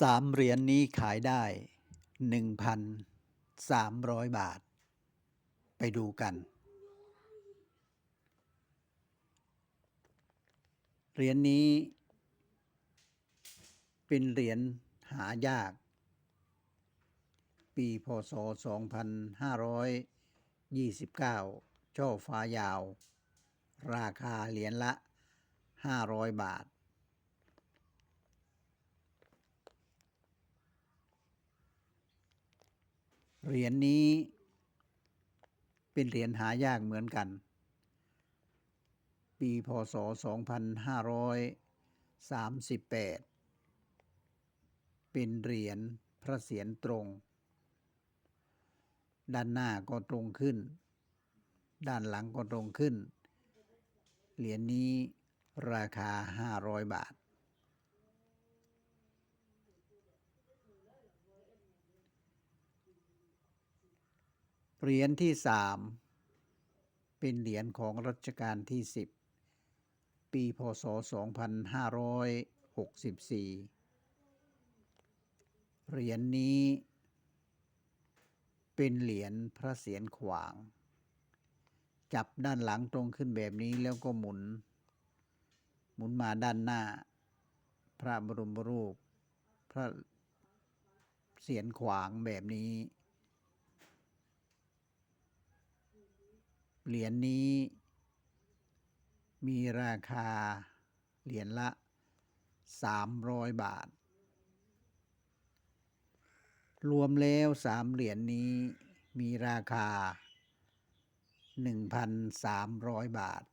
สามเหรียญนี้ขายได้หนึ่งพันสามร้อยบาท ไปดูกัน เหรียญนี้ เป็นเหรียญหายาก ปีพศ 2529 ช่อฟ้ายาว ราคาเหรียญละ 500 บาท เหรียญนี้เป็นเหรียญหายากเหมือนกัน ปีพศ 2538 เป็นเหรียญพระเศียรตรง ด้านหน้าก็ตรงขึ้น ด้านหลังก็ตรงขึ้น เหรียญนี้ราคา 500 บาท เหรียญที่สามเป็นเหรียญของรัชกาลที่10ปีพศ 2564 เหรียญนี้ เป็นเหรียญพระเศียรขวาง จับด้านหลังตรงขึ้นแบบนี้แล้วก็หมุน หมุนมาด้านหน้า พระบรมรูป พระเศียรขวางแบบนี้ เหรียญนี้ มีราคาเหรียญละ 300 บาท รวมแล้วสามเหรียญนี้มีราคา 1,300 บาท